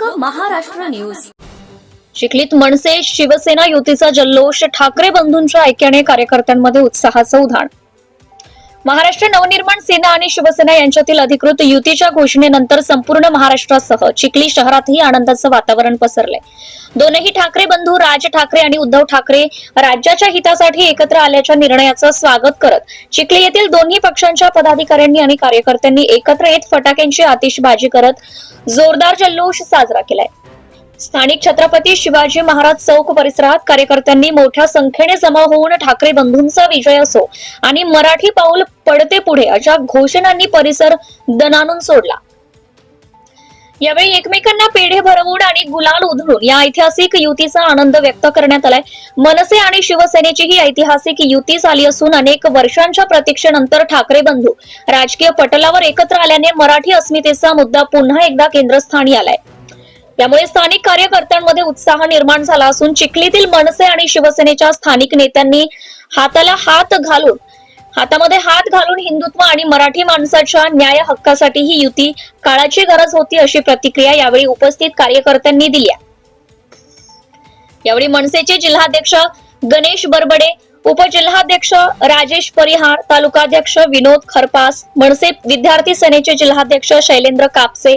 लोक महाराष्ट्र न्यूज चिखलीत मनसे शिवसेना युतीचा जल्लोष ठाकरे बंधूंच्या ऐक्याने कार्यकर्त्यांमध्ये उत्साहाचं उधाण. महाराष्ट्र नवनिर्माण सेना आणि शिवसेना यांच्यातील अधिकृत युतीच्या घोषणेनंतर संपूर्ण महाराष्ट्रासह चिखली शहरातही आनंदाचं वातावरण पसरलंय. दोनही ठाकरे बंधू राज ठाकरे आणि उद्धव ठाकरे राज्याच्या हितासाठी एकत्र आल्याच्या निर्णयाचं स्वागत करत चिखली येथील दोन्ही पक्षांच्या पदाधिकाऱ्यांनी आणि कार्यकर्त्यांनी एकत्र येत फटाक्यांची आतिषबाजी करत जोरदार जल्लोष साजरा केलाय. स्थानिक छत्रपती शिवाजी महाराज चौक परिसरात कार्यकर्त्यांनी मोठ्या संख्येने जमा होऊन ठाकरे बंधूंचा विजय असो आणि मराठी पाऊल पडते पुढे अशा घोषणांनी परिसर दणानून सोडला. यावेळी एकमेकांना पेढे भरवून आणि गुलाल उधळून या ऐतिहासिक युतीचा आनंद व्यक्त करण्यात आलाय. मनसे आणि शिवसेनेची ही ऐतिहासिक युती झाली असून अनेक वर्षांच्या प्रतीक्षेनंतर ठाकरे बंधू राजकीय पटलावर एकत्र आल्याने मराठी अस्मितेचा मुद्दा पुन्हा एकदा केंद्रस्थानी आलाय. त्यामुळे स्थानिक कार्यकर्त्यांमध्ये उत्साह निर्माण झाला असून चिखलीतील मनसे आणि शिवसेनेच्या स्थानिक नेत्यांनी हाताला हात घालून हातामध्ये हात घालून हिंदुत्व आणि मराठी माणसाच्या न्याय हक्कासाठी ही युती काळाची गरज होती अशी प्रतिक्रिया यावेळी उपस्थित कार्यकर्त्यांनी दिली यावेळी मनसेचे जिल्हाध्यक्ष गणेश बरबडे उपजिल्हाध्यक्ष राजेश परिहार तालुकाध्यक्ष विनोद खरपास मनसे विद्यार्थी सेनेचे जिल्हाध्यक्ष शैलेंद्र कापसे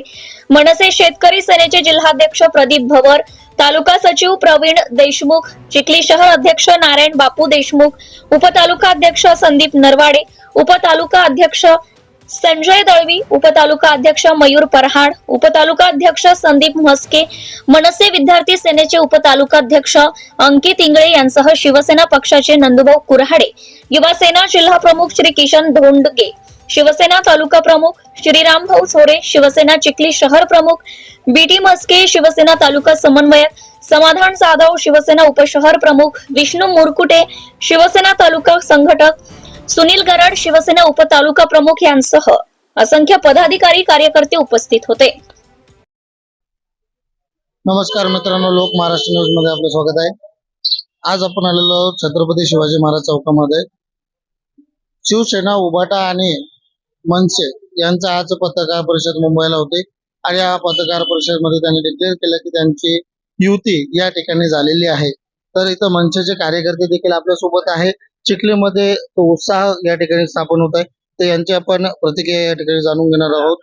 मनसे शेतकरी सेनेचे जिल्हाध्यक्ष प्रदीप भवर तालुका सचिव प्रवीण देशमुख चिखली शहर अध्यक्ष नारायण बापू देशमुख उपतालुका अध्यक्ष संदीप नरवाडे उपतालुका अध्यक्ष संजय दळवी उपतालुका अध्यक्ष मयूर परहाड उपतालुका अध्यक्ष संदीप म्हस्के मनसे विद्यार्थी सेनेचे उपतालुका अध्यक्ष अंकित इंगळे यांसह शिवसेना पक्षाचे नंदुभाऊ कुऱ्हाडे युवा सेना जिल्हा प्रमुख श्री किशन धोंडगे शिवसेना तालुका प्रमुख श्रीराम भाऊ सोरे शिवसेना चिखली शहर प्रमुख बीटी मस्के शिवसेना तालुका समन्वयक समाधान जाधव शिवसेना उपशहर प्रमुख विष्णू मुरकुटे शिवसेना तालुका संघटक सुनील गराड शिवसेना उपतालुका प्रमुख यांसह असंख्य पदाधिकारी कार्यकर्ते उपस्थित होते. नमस्कार मित्रांनो लोक महाराष्ट्र न्यूजमध्ये आपलं स्वागत आहे. आज आपण आलेलो छत्रपती शिवाजी महाराज चौकामध्ये. शिवसेना उभाटा आणि मनसे यांचा आज पत्रकार परिषद मुंबईला होते आणि या पत्रकार परिषदेमध्ये त्यांनी डिक्लेअर केलं की त्यांची युती या ठिकाणी झालेली आहे. तर इथं मनसेचे कार्यकर्ते देखील आपल्यासोबत आहे चिखलीमध्ये तो उत्साह या ठिकाणी स्थापन होत आहे. तर यांची आपण प्रतिक्रिया या ठिकाणी जाणून घेणार आहोत.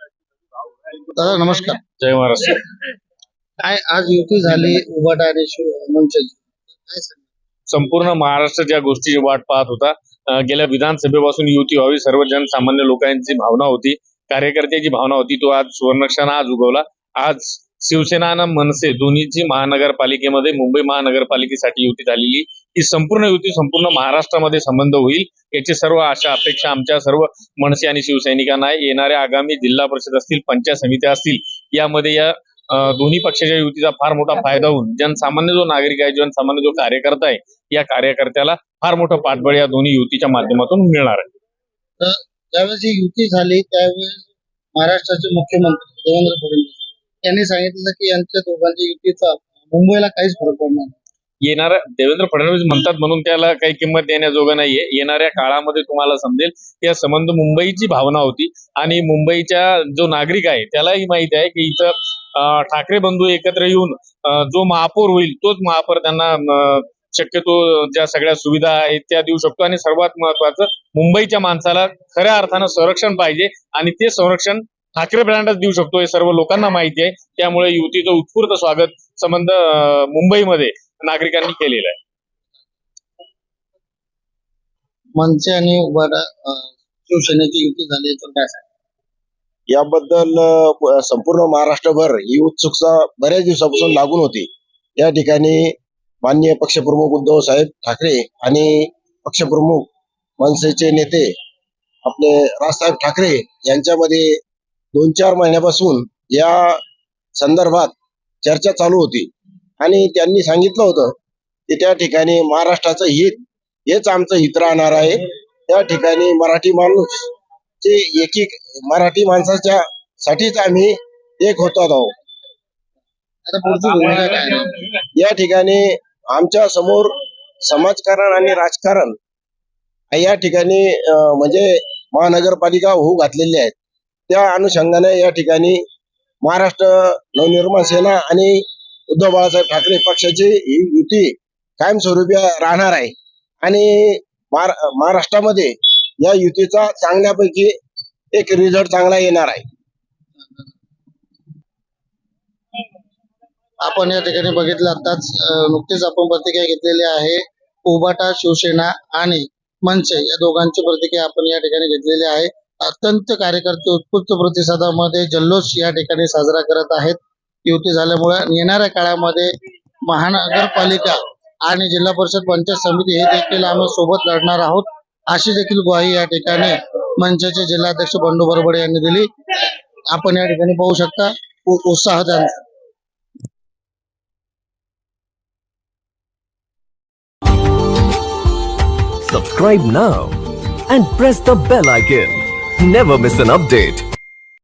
दादा नमस्कार. जय महाराष्ट्र काय आज युती झाली उभाटा आणि काय सांगणार? संपूर्ण महाराष्ट्र ज्या गोष्टीची वाट पाहत होता अं, गेल्या विधानसभेपासून युती व्हावी सर्व जनसामान्य लोकांची भावना होती. कार्यकर्त्याची भावना होती. तो आज सुवर्णक्षण आज उगवला. आज शिवसेना आणि मनसे दोन्हीची महानगरपालिकेमध्ये मुंबई महानगरपालिकेसाठी युती झालेली. ही संपूर्ण युती संपूर्ण महाराष्ट्रामध्ये संबंध होईल याची सर्व आशा अपेक्षा आमच्या सर्व मनसे आणि शिवसैनिकांना आहे येणाऱ्या आगामी जिल्हा परिषद असतील पंचायत समित्या असतील यामध्ये या दोन्ही पक्षाच्या युतीचा फार मोठा फायदा होऊन जनसामान्य जो नागरिक आहे जनसामान्य जो कार्यकर्ता आहे या कार्यकर्त्याला फार मोठं पाठबळ या दोन्ही युतीच्या माध्यमातून मिळणार आहे ज्यावेळेस ही युती झाली त्यावेळेस महाराष्ट्राचे मुख्यमंत्री देवेंद्र फडणवीस यांनी सांगितलं की यांच्या दोघांच्या युतीचा मुंबईला काहीच फरक पडणार नाही. येणाऱ्या देवेंद्र फडणवीस म्हणतात म्हणून त्याला काही किंमत देण्याजोगं नाहीये. येणाऱ्या काळामध्ये तुम्हाला समजेल या संबंध मुंबईची भावना होती. आणि मुंबईच्या जो नागरिक आहे त्यालाही माहिती आहे की इथं ठाकरे बंधू एकत्र येऊन जो महापौर होईल तोच महापौर त्यांना शक्यतो ज्या सगळ्या सुविधा आहेत त्या देऊ शकतो. आणि सर्वात महत्वाचं मुंबईच्या माणसाला खऱ्या अर्थानं संरक्षण पाहिजे. आणि ते संरक्षण ठाकरे ब्रँडच देऊ शकतो हे सर्व लोकांना माहिती आहे. त्यामुळे युतीचं उत्स्फूर्त स्वागत संबंध मुंबईमध्ये नागरिकांनी केलेलं आहे. मनसे आणि शिवसेनेची युती झाली याच्यावर काय सांगणार? याबद्दल अ, संपूर्ण महाराष्ट्रभर ही उत्सुकता बऱ्याच दिवसापासून लागून होती. या ठिकाणी माननीय पक्षप्रमुख उद्धव साहेब ठाकरे आणि पक्षप्रमुख मनसेचे नेते आपले राजसाहेब ठाकरे यांच्यामध्ये दोन चार महिन्यापासून या संदर्भात चर्चा चालू होती. आणि त्यांनी सांगितलं होतं की त्या ठिकाणी महाराष्ट्राचं हित हेच आमचं हित राहणार आहे. त्या ठिकाणी मराठी माणूस जे एकी मराठी माणसाच्या साठीच आम्ही एक होतो आहोत? या ठिकाणी आमच्यासमोर समाजकारण आणि राजकारण या ठिकाणी म्हणजे महानगरपालिका होऊ घातलेली आहेत. त्या अनुषंगाने या ठिकाणी महाराष्ट्र नवनिर्माण सेना आणि उद्धव बाळासाहेब ठाकरे पक्षाची ही युती कायमस्वरूपी राहणार आहे. आणि महाराष्ट्रामध्ये या युतीचा चांगल्यापैकी एक रिझल्ट चांगला येणार आहे. आपण या ठिकाणी बघितलं आताच नुकतीच आपण प्रतिक्रिया घेतलेली आहे. उबाटा शिवसेना आणि मंच या दोघांची प्रतिक्रिया आपण या ठिकाणी घेतलेली आहे. अत्यंत कार्यकर्ते उत्स्फूर्त प्रतिसादामध्ये जल्लोष या ठिकाणी साजरा करत आहेत. युती झाल्यामुळे येणाऱ्या काळामध्ये महानगरपालिका आणि जिल्हा परिषद पंचायत समिती हे देखील आम्ही सोबत लढणार आहोत अशी देखील ग्वाही या ठिकाणी मंचचे जिल्हाध्यक्ष बंडू बरबडे यांनी दिली आपण या ठिकाणी पाहू शकता उत्साह त्यांचा Subscribe now and press the bell icon. Never miss an update.